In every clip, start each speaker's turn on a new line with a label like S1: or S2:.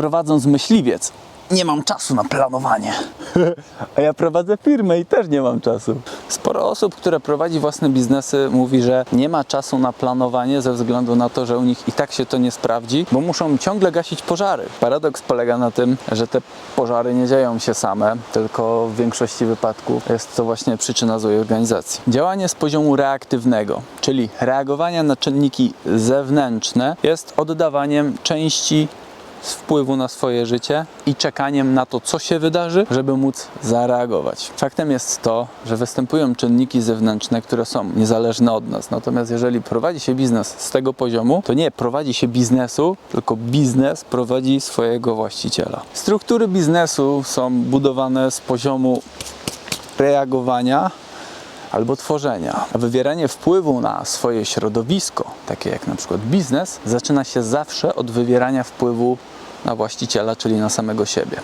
S1: prowadząc myśliwiec, nie mam czasu na planowanie. A ja prowadzę firmę i też nie mam czasu. Sporo osób, które prowadzi własne biznesy, mówi, że nie ma czasu na planowanie ze względu na to, że u nich i tak się to nie sprawdzi, bo muszą ciągle gasić pożary. Paradoks polega na tym, że te pożary nie dzieją się same, tylko w większości wypadków jest to właśnie przyczyna złej organizacji. Działanie z poziomu reaktywnego, czyli reagowania na czynniki zewnętrzne, jest oddawaniem części z wpływu na swoje życie i czekaniem na to, co się wydarzy, żeby móc zareagować. Faktem jest to, że występują czynniki zewnętrzne, które są niezależne od nas. Natomiast jeżeli prowadzi się biznes z tego poziomu, to nie prowadzi się biznesu, tylko biznes prowadzi swojego właściciela. Struktury biznesu są budowane z poziomu reagowania albo tworzenia. A wywieranie wpływu na swoje środowisko, takie jak na przykład biznes, zaczyna się zawsze od wywierania wpływu na właściciela, czyli na samego siebie.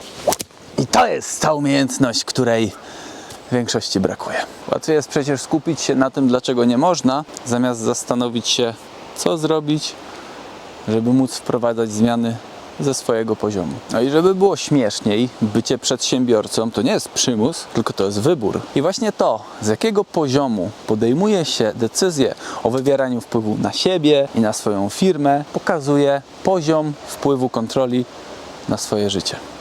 S1: I to jest ta umiejętność, której większości brakuje. Łatwiej jest przecież skupić się na tym, dlaczego nie można, zamiast zastanowić się, co zrobić, żeby móc wprowadzać zmiany ze swojego poziomu. No i żeby było śmieszniej, bycie przedsiębiorcą to nie jest przymus, tylko to jest wybór. I właśnie to, z jakiego poziomu podejmuje się decyzję o wywieraniu wpływu na siebie i na swoją firmę, pokazuje poziom wpływu kontroli na swoje życie.